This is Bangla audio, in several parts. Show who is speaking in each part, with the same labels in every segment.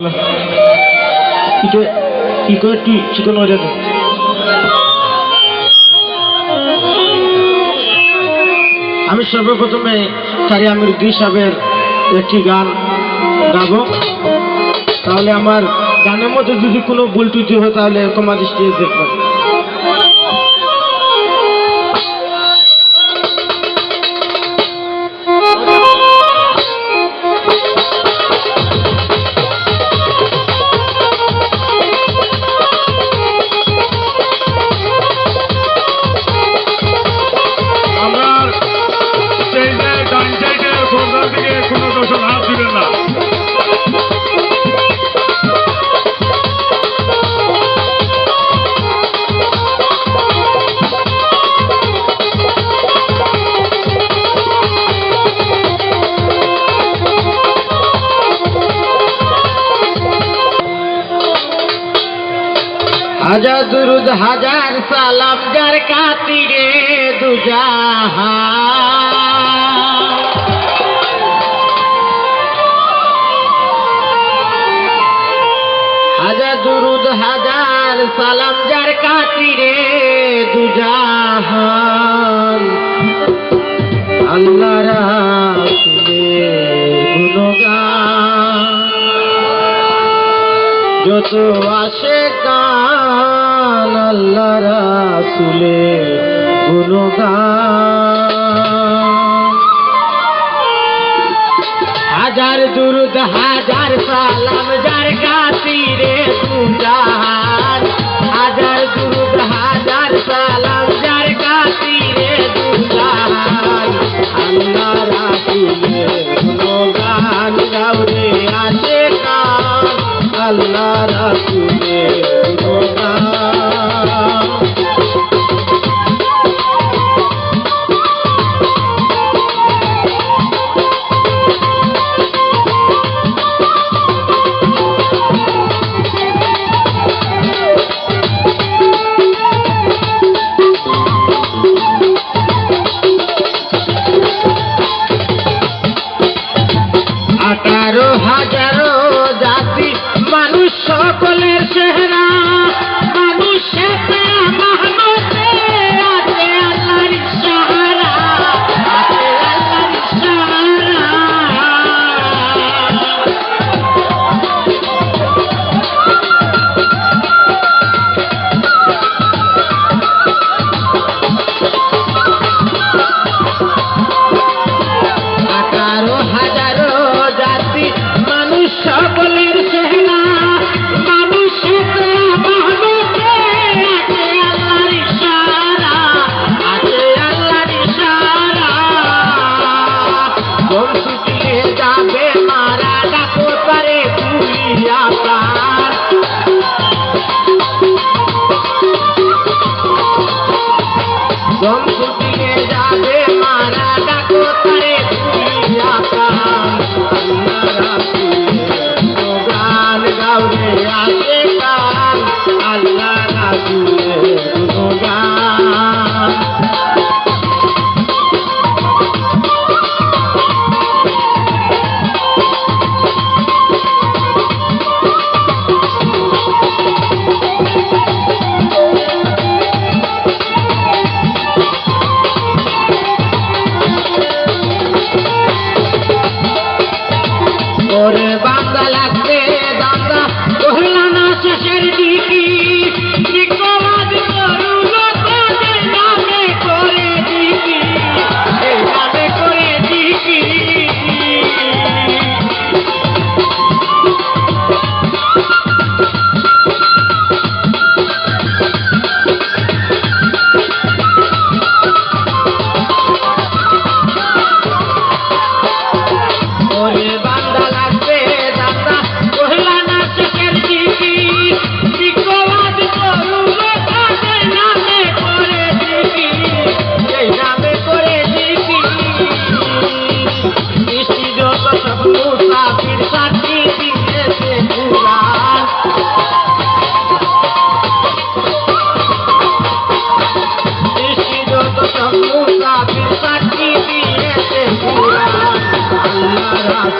Speaker 1: আমি সর্বপ্রথমে তারি আমির দুই সাহেবের একটি গান গাব। তাহলে আমার গানের মধ্যে যদি কোনো ভুল টুটি হয়, তাহলে ক্ষমা দৃষ্টি দেখব হাজার দুরুদ হাজার সালাম যার কাতিরে দুজাহা হাজার দুরুদ হাজার সালাম যার কাতিরে দুজাহান। আল্লাহ গুণগান। যত আসে কান আল্লাহ রাসুলে গুণগান। হাজার দুরুদ হাজার সালাম যার কাতিরে দুজাহান হাজার দুরুদ Radhe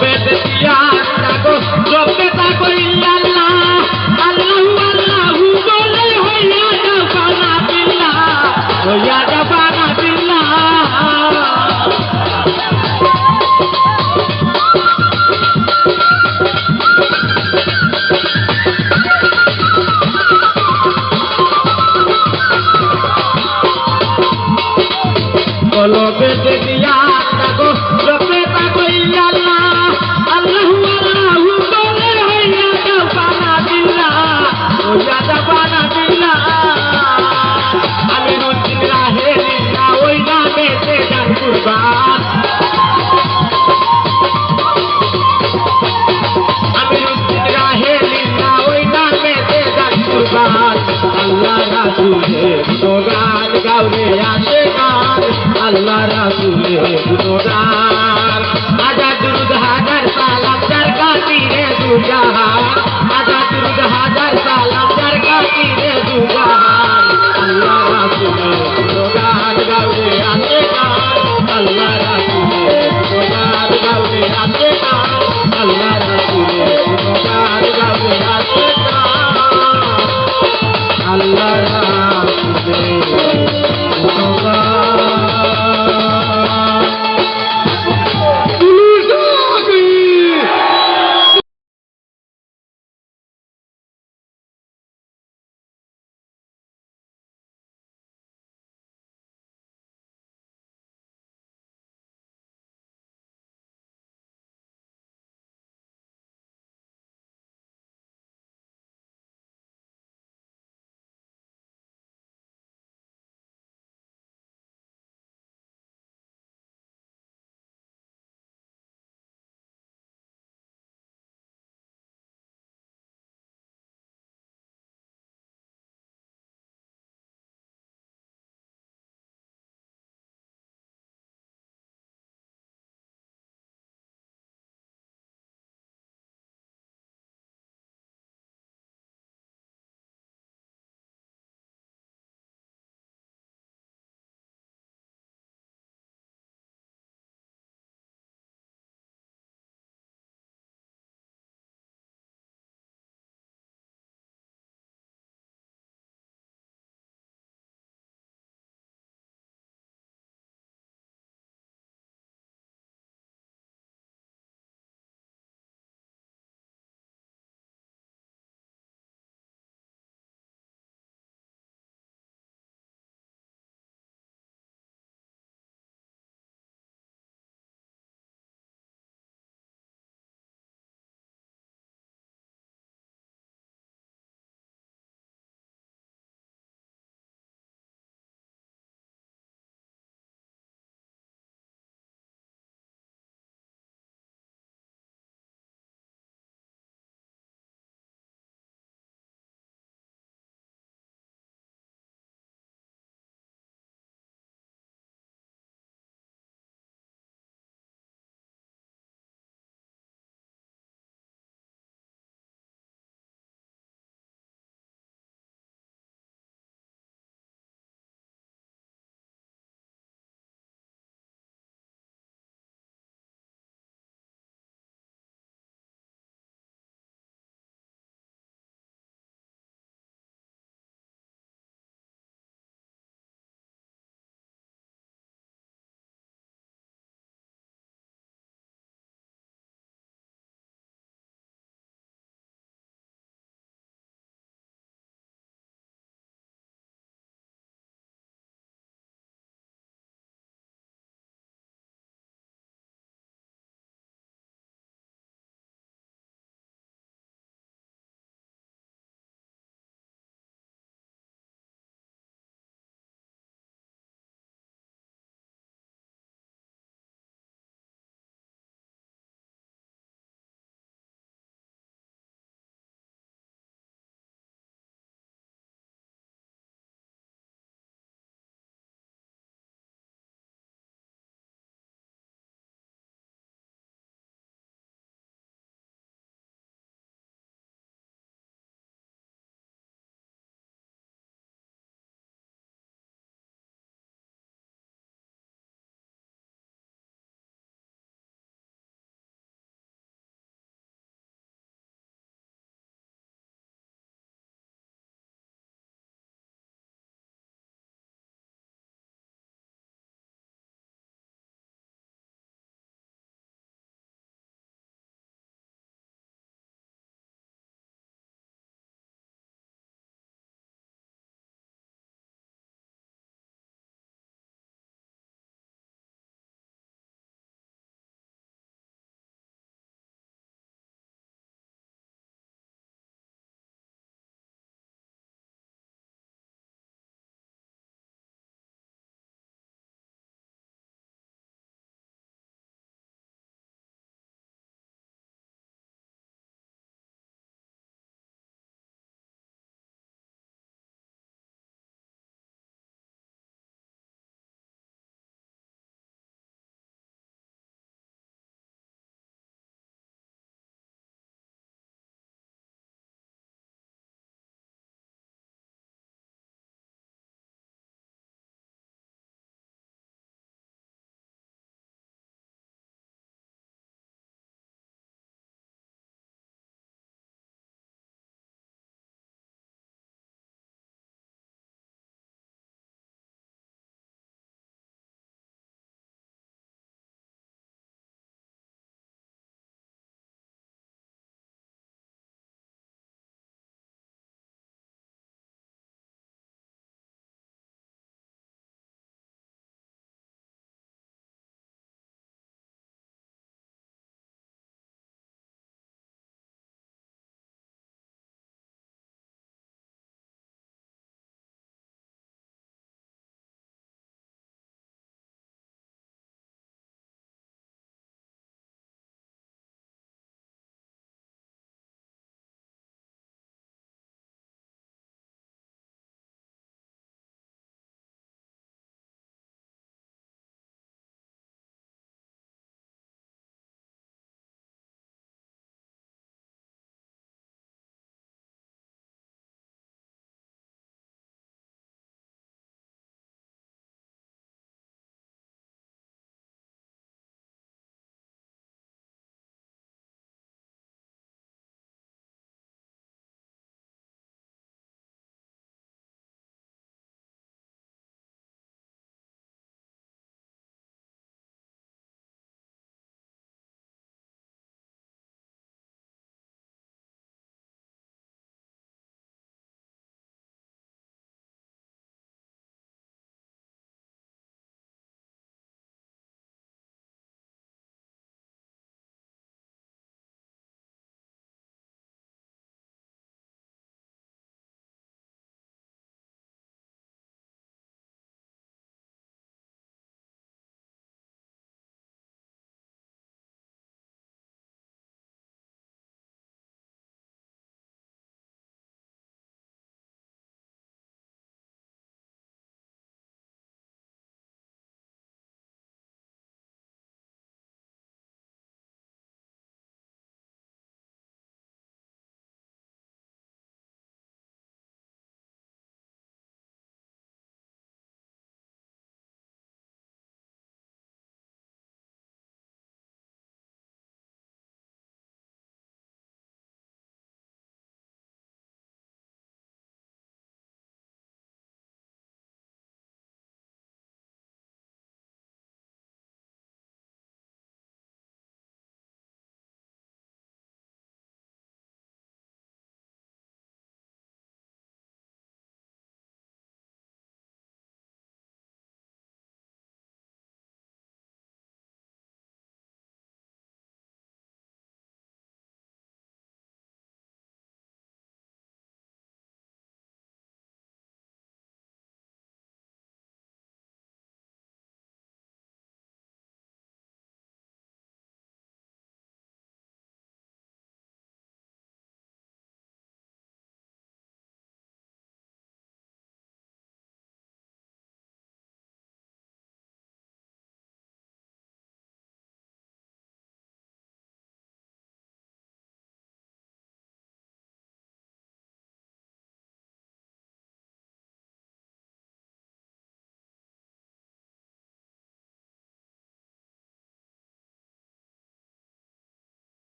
Speaker 1: obedecía, yo te saco y ya আল্লাহ রাসুল হে গুণগান আজাদ রুদ হাজার সালাম সরকার দিনে দুজাহান